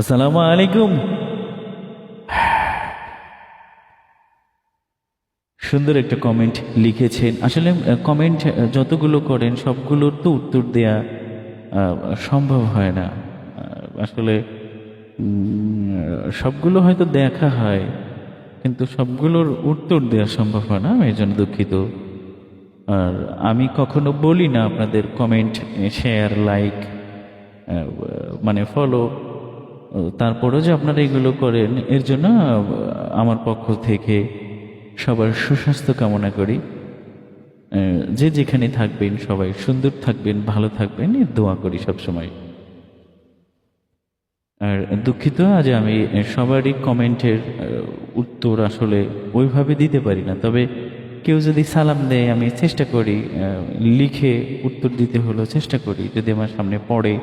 আসসালামু আলাইকুম। সুন্দর একটা কমেন্ট লিখেছেন। আসলে কমেন্ট যতগুলো করেন, সবগুলোর তো উত্তর দেয়া সম্ভব হয় না। আসলে সবগুলো হয়তো দেখা হয়, কিন্তু সবগুলোর উত্তর দেওয়া সম্ভব হয় না। আমি জন্য দুঃখিত। আর আমি কখনো বলি না আপনাদের কমেন্ট শেয়ার লাইক মানে ফলো তারপরেও যে আপনারা এগুলো করেন, এর জন্য আমার পক্ষ থেকে সবার সুস্বাস্থ্য কামনা করি। যে যেখানে থাকবেন, সবাই সুন্দর থাকবেন, ভালো থাকবেন এর দোয়া করি সবসময়। আর দুঃখিত আজ আমি সবারই কমেন্টের উত্তর আসলে ওইভাবে দিতে পারি না। তবে কেউ যদি সালাম দেয়, আমি চেষ্টা করি লিখে উত্তর দিতে হলো চেষ্টা করি। যদি আমার সামনে পড়ে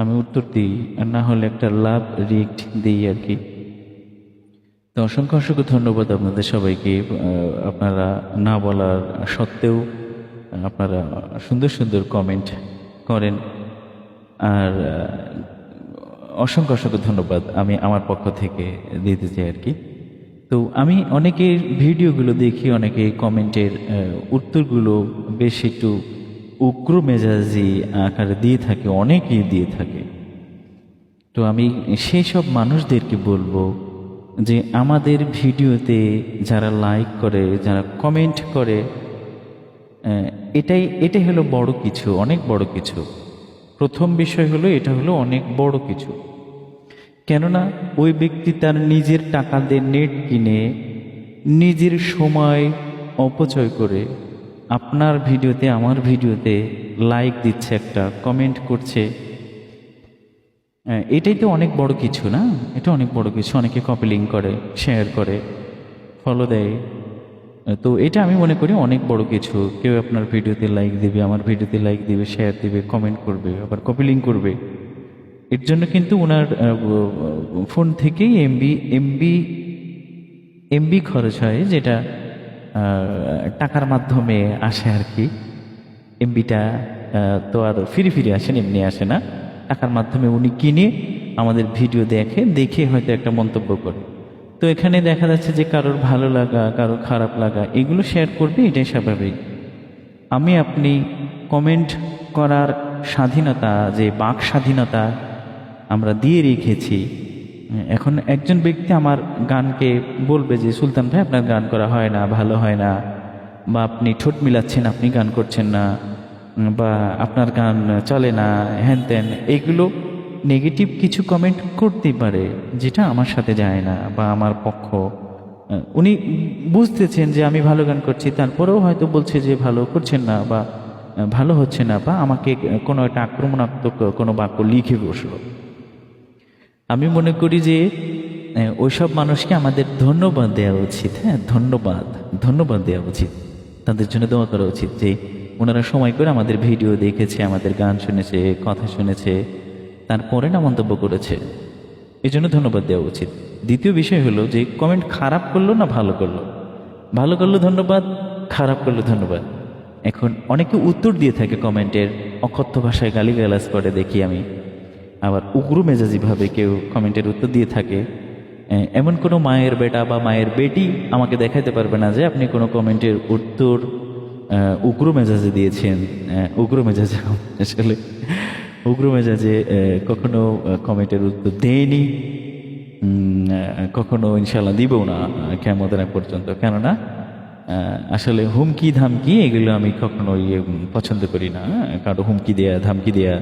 আমি উত্তর দিই, আর না হলে একটা লাভ রিক্ট দিই আর কি। তো অসংখ্য অসংখ্য ধন্যবাদ আপনাদের সবাইকে। আপনারা না বলার সত্ত্বেও আপনারা সুন্দর সুন্দর কমেন্ট করেন। আর অসংখ্য অসংখ্য ধন্যবাদ আমি আমার পক্ষ থেকে দিতে চাই আর কি। তো আমি অনেকের ভিডিওগুলো দেখি অনেকে কমেন্টের উত্তরগুলো বেশ একটু উগ্র মেজাজি আকারে দিয়ে থাকে, অনেকেই দিয়ে থাকে। তো আমি সেই সব মানুষদেরকে বলব যে আমাদের ভিডিওতে যারা লাইক করে, যারা কমেন্ট করে এটাই এটাই হলো বড় কিছু, অনেক বড় কিছু। প্রথম বিষয় হলো, এটা হলো অনেক বড় কিছু। কেননা ওই ব্যক্তি তার নিজের টাকা দিয়ে নেট কিনে, নিজের সময় অপচয় করে আপনার ভিডিওতে, আমার ভিডিওতে লাইক দিচ্ছে একটা কমেন্ট করছে। এটাই তো অনেক বড় কিছু না? এটা অনেক বড় কিছু, অনেকে কপি লিঙ্ক করে শেয়ার করে ফলো দেয়। তো এটা আমি মনে করি অনেক বড় কিছু। কেউ আপনার ভিডিওতে লাইক দিবে, আমার ভিডিওতে লাইক দিবে শেয়ার দিবে কমেন্ট করবে, আবার কপি লিঙ্ক করবে। এর জন্য কিন্তু ওনার ফোন থেকেই এমবি এমবি এমবি খরচ হয়, যেটা টাকার মাধ্যমে আসে আর কি। এমবিটা তো আর ফিরে ফিরে আসেন, এমনি আসে না। টাকার মাধ্যমে উনি কিনে আমাদের ভিডিও দেখে দেখে হয়তো একটা মন্তব্য করে। তো এখানে দেখা যাচ্ছে যে কারোর ভালো লাগা, কারোর খারাপ লাগা, এগুলো শেয়ার করবে, এটাই স্বাভাবিক। আমি আপনি কমেন্ট করার স্বাধীনতা, যে বাক স্বাধীনতা আমরা দিয়ে রেখেছি এখন একজন ব্যক্তি আমার গানকে বলবে যে, সুলতান ভাই, আপনার গান করা হয় না, ভালো হয় না। বা আপনি ঠোঁট মিলাচ্ছেন, আপনি গান করছেন না। বা আপনার গান চলে না হ্যান ত্যান এগুলো নেগেটিভ কিছু কমেন্ট করতেই পারে, যেটা আমার সাথে যায় না বা আমার পক্ষ। উনি বুঝতেছেন যে, আমি ভালো গান করছি। তারপরেও হয়তো বলছে যে, ভালো করছেন না বা ভালো হচ্ছে না। বা আমাকে কোনো একটা আক্রমণাত্মক কোনো বাক্য লিখে বসল। আমি মনে করি যে ওইসব মানুষকে আমাদের ধন্যবাদ দেওয়া উচিত হ্যাঁ ধন্যবাদ ধন্যবাদ দেওয়া উচিত। তাদের জন্য দোয়া করা উচিত যে, ওনারা সময় করে আমাদের ভিডিও দেখেছে, আমাদের গান শুনেছে, কথা শুনেছে, তারপরে না মন্তব্য করেছে। এই জন্য ধন্যবাদ দেওয়া উচিত। দ্বিতীয় বিষয় হলো যে কমেন্ট খারাপ করল না ভালো করল? ভালো করল ধন্যবাদ, খারাপ করল ধন্যবাদ। এখন অনেকে উত্তর দিয়ে থাকে কমেন্টের অকথ্য ভাষায় গালিগালাজ করে দেখি আমি। আবার উগ্র মেজাজিভাবে কেউ কমেন্টের উত্তর দিয়ে থাকে এমন কোনো মায়ের বেটা বা মায়ের বেটি আমাকে দেখাতে পারবে না যে আপনি কোনো কমেন্টের উত্তর উগ্র মেজাজে দিয়েছেন। উগ্র মেজাজে আসলে উগ্র মেজাজে কখনো কমেন্টের উত্তর দেয়নি। কখনো ইনশাল্লাহ দিবও না কেমন পর্যন্ত। কেননা আসলে হুমকি ধামকি এগুলো আমি কখনো ইয়ে পছন্দ করি না? কারও হুমকি দেয়া, ধামকি দেয়া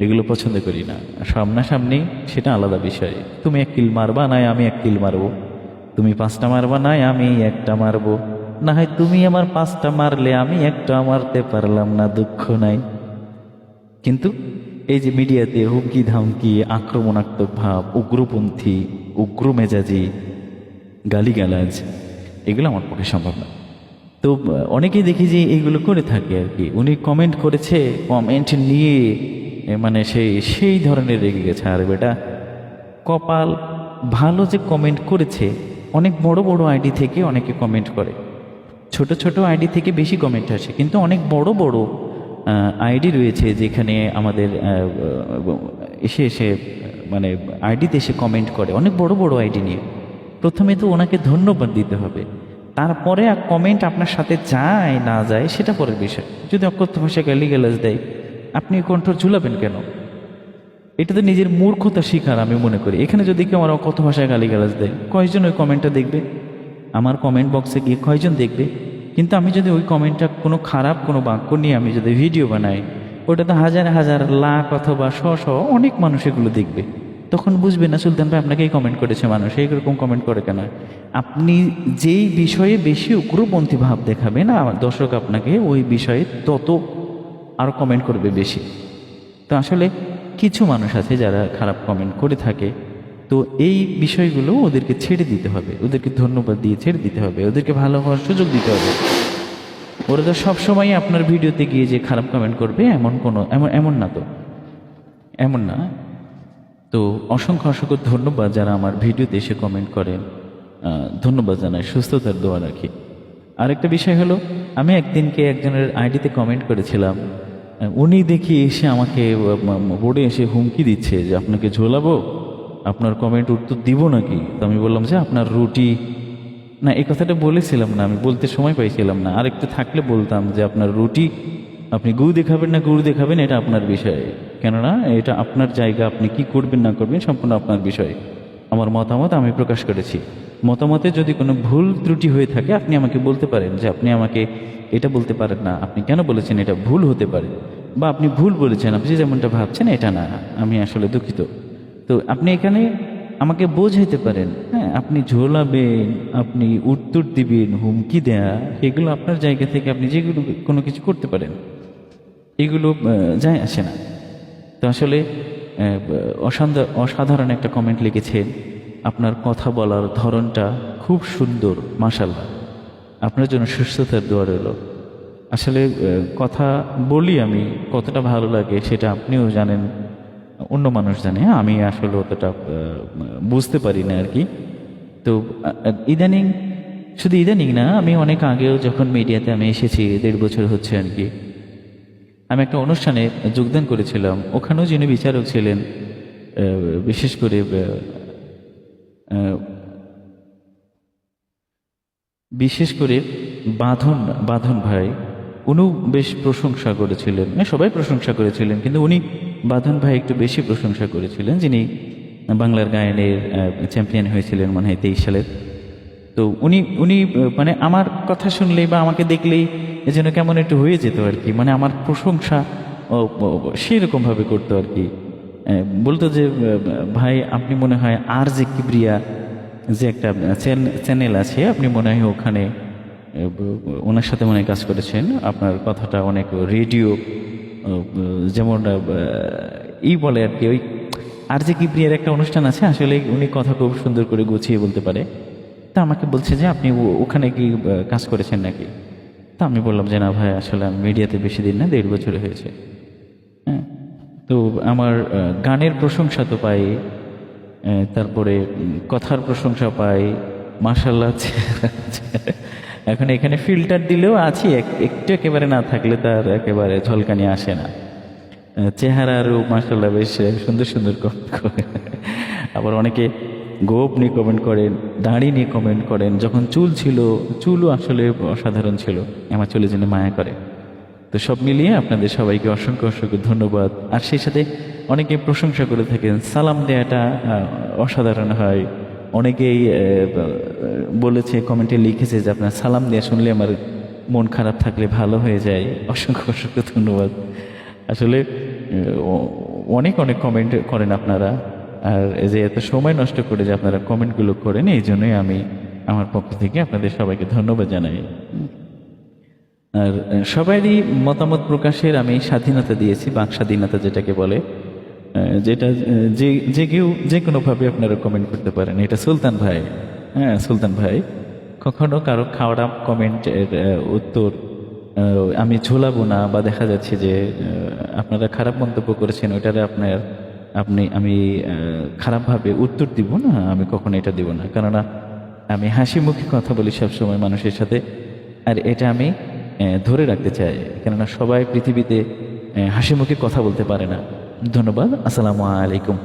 এগুলো পছন্দ করি না। সামনাসামনি সেটা আলাদা বিষয়। তুমি এক কিল মারবা নাই আমি এক কিল মারবো। তুমি পাঁচটা মারবা নাই আমি একটা মারবো। না হয় তুমি আমার পাঁচটা মারলে আমি একটা মারতে পারলাম না, দুঃখ নাই। কিন্তু এই যে মিডিয়াতে হুমকি ধামকি আক্রমণাত্মক ভাব, উগ্রপন্থী উগ্র মেজাজি গালিগালাজ, এগুলো আমার পক্ষে সম্ভব না। তো, অনেকেই দেখি যে এইগুলো করে থাকে আর কি। উনি কমেন্ট করেছে কমেন্ট নিয়ে মানে সেই সেই ধরনের রেগে গেছে। আর বেটা, কপাল ভালো যে কমেন্ট করেছে, অনেক বড় বড় আইডি থেকে অনেকে কমেন্ট করে। ছোট ছোট আইডি থেকে বেশি কমেন্ট আসে, কিন্তু অনেক বড় বড় আইডি রয়েছে যেখানে আমাদের এসে এসে মানে আইডিতে এসে কমেন্ট করে, অনেক বড় বড় আইডি নিয়ে। প্রথমে তো ওনাকে ধন্যবাদ দিতে হবে। তারপরে কমেন্ট আপনার সাথে যায় না যায়, সেটা পরের বিষয়। যদি অকথ্য ভাষায় গালিগালাজ দেয় আপনি কণ্ঠ ঝুলাবেন কেন? এটা তো নিজের মূর্খতা শিকার আমি মনে করি। এখানে যদি কেউ আমার কত ভাষায় গালিগালাজ দেয়, কয়জন ওই কমেন্টটা দেখবে? আমার কমেন্ট বক্সে গিয়ে কয়জন দেখবে? কিন্তু আমি যদি ওই কমেন্টটা কোনো খারাপ কোনো বাক্য নিয়ে আমি যদি ভিডিও বানাই ওটা তো হাজার হাজার লাখ অথবা শ শ অনেক মানুষ এগুলো দেখবে। তখন বুঝবে না, সুলতান ভাই, আপনাকেই কমেন্ট করেছে মানুষ। এইরকম কমেন্ট করে কেন? আপনি যেই বিষয়ে বেশি উগ্রপন্থী ভাব দেখাবেন দর্শক আপনাকে ওই বিষয়ে তত আরও কমেন্ট করবে বেশি। তো আসলে কিছু মানুষ আছে যারা খারাপ কমেন্ট করে থাকে। তো এই বিষয়গুলো ওদেরকে ছেড়ে দিতে হবে। ওদেরকে ধন্যবাদ দিয়ে ছেড়ে দিতে হবে। ওদেরকে ভালো হওয়ার সুযোগ দিতে হবে। ওরা তো সবসময় আপনার ভিডিওতে গিয়ে যে খারাপ কমেন্ট করবে, এমন কোনো, এমন এমন না তো। এমন না। তো অসংখ্য অসংখ্য ধন্যবাদ যারা আমার ভিডিওতে এসে কমেন্ট করেন। ধন্যবাদ জানাই, সুস্থতার দোয়া রাখি। আরেকটা বিষয় হলো, আমি একদিনকে একজনের আইডিতে কমেন্ট করেছিলাম। উনি দেখি এসে আমাকে বোর্ডে এসে হুমকি দিচ্ছে যে আপনাকে ঝোলাবো, আপনার কমেন্ট উত্তর দিব নাকি? তো আমি বললাম, যে আপনার রুটি। না, এই কথাটা বলেছিলাম না, আমি বলতে সময় পাইছিলাম না। আর একটু থাকলে বলতাম যে, আপনার রুটি আপনি গু দেখাবেন না গুড় দেখাবেন, এটা আপনার বিষয়। কেননা, এটা আপনার জায়গা, আপনি কি করবেন, না করবেন, সম্পূর্ণ আপনার বিষয়। আমার মতামত আমি প্রকাশ করেছি। মতামতে যদি কোনো ভুল ত্রুটি হয়ে থাকে, আপনি আমাকে বলতে পারেন যে আপনি আমাকে এটা বলতে পারেন না। আপনি কেন বলেছেন এটা ভুল হতে পারে? বা আপনি ভুল বলেছেন, আপনি যেমনটা ভাবছেন এটা না, আমি আসলে দুঃখিত। তো আপনি এখানে আমাকে বোঝাইতে পারেন হ্যাঁ আপনি ঝোলাবেন, আপনি উত্তর দিবেন, হুমকি দেয়া, এগুলো আপনার জায়গা থেকে আপনি যেগুলো কোনো কিছু করতে পারেন। এগুলো যায় আসে না। তো আসলে অসাধারণ একটা কমেন্ট লিখেছেন আপনার কথা বলার ধরনটা খুব সুন্দর মাশাল্লাহ আপনার জন্য সুস্থতার দোয়া রইল। আসলে কথা বলি আমি কতটা ভালো লাগে সেটা আপনিও জানেন, অন্য মানুষ জানে, আমি আসলে অতটা বুঝতে পারি না আর কি। তো ইদানিং, শুধু ইদানিং না, আমি অনেক আগেও যখন মিডিয়াতে আমি এসেছি, দেড় বছর হচ্ছে আর কি আমি একটা অনুষ্ঠানে যোগদান করেছিলাম। ওখানেও যিনি বিচারক ছিলেন বিশেষ করে বিশেষ করে বাঁধন বাঁধন ভাই, উনিও বেশ প্রশংসা করেছিলেন। মানে সবাই প্রশংসা করেছিলেন, কিন্তু উনি বাঁধন ভাই একটু বেশি প্রশংসা করেছিলেন, যিনি বাংলার গায়নের চ্যাম্পিয়ন হয়েছিলেন মনে হয় তেইশ সালের। তো উনি উনি মানে আমার কথা শুনলেই বা আমাকে দেখলেই যেন কেমন একটু হয়ে যেত আর কি। মানে আমার প্রশংসা সেরকমভাবে করতো আর কি। বলতো যে ভাই আপনি মনে হয় আর যে কিবরিয়া যে একটা চ্যানেল আছে আপনি মনে হয় ওখানে ওনার সাথে মনে কাজ করেছেন। আপনার কথাটা অনেক রেডিও যেমন আহ, ই বলে আর কি ওই আর যে কিপ্রিয়ার একটা অনুষ্ঠান আছে আসলে উনি কথা খুব সুন্দর করে গুছিয়ে বলতে পারে। তা আমাকে বলছে যে আপনি ওখানে কি কাজ করেছেন নাকি? তা আমি বললাম যে, না ভাই, আসলে আমি মিডিয়াতে বেশি দিন না, দেড় বছর হয়েছে। হ্যাঁ তো আমার গানের প্রশংসা তো পাই তারপরে কথার প্রশংসা পাই মার্শাল্লাহ এখন এখানে ফিল্টার দিলেও আছি একটু একেবারে না থাকলে তার একেবারে ঝলকানি আসে না। চেহারা আরও মার্শাল্লাহ বেশ সুন্দর সুন্দর আবার অনেকে গোপ নিয়ে কমেন্ট করেন দাড়ি নিয়ে কমেন্ট করেন যখন চুল ছিল চুলও আসলে অসাধারণ ছিল আমার চুলের জন্য মায়া করে। তো সব মিলিয়ে আপনাদের সবাইকে অসংখ্য অসংখ্য ধন্যবাদ। আর সেই সাথে অনেকে প্রশংসা করে থাকেন সালাম দেওয়াটা আহ, অসাধারণ হয়। অনেকেই বলেছে কমেন্টে লিখেছে যে আপনার সালাম দেওয়া শুনলে আমার মন খারাপ থাকলে ভালো হয়ে যায়। অসংখ্য অসংখ্য ধন্যবাদ। আসলে অনেক অনেক কমেন্ট করেন আপনারা। আর যে এত সময় নষ্ট করে যে আপনারা কমেন্টগুলো করেন, এই জন্যই আমি আমার পক্ষ থেকে আপনাদের সবাইকে ধন্যবাদ জানাই। আর সবারই মতামত প্রকাশের আমি স্বাধীনতা দিয়েছি বাক স্বাধীনতা যেটাকে বলে যেটা যে যে কেউ যে কোনোভাবে আপনারা কমেন্ট করতে পারেন। এটা সুলতান ভাই হ্যাঁ সুলতান ভাই, কখনো কারও খাওয়াটা কমেন্টের উত্তর আমি ঝোলাবো না বা দেখা যাচ্ছে যে আপনারা খারাপ মন্তব্য করেছেন, ওইটারে আপনার আপনি, আমি খারাপভাবে উত্তর দিব না, আমি কখনো এটা দিব না। কেননা, আমি হাসি মুখে কথা বলি সব সময় মানুষের সাথে, আর এটা আমি ধরে রাখতে চাই। কেননা, সবাই পৃথিবীতে হাসি মুখে কথা বলতে পারে না। ধন্যবাদ, আসসালামু আলাইকুম।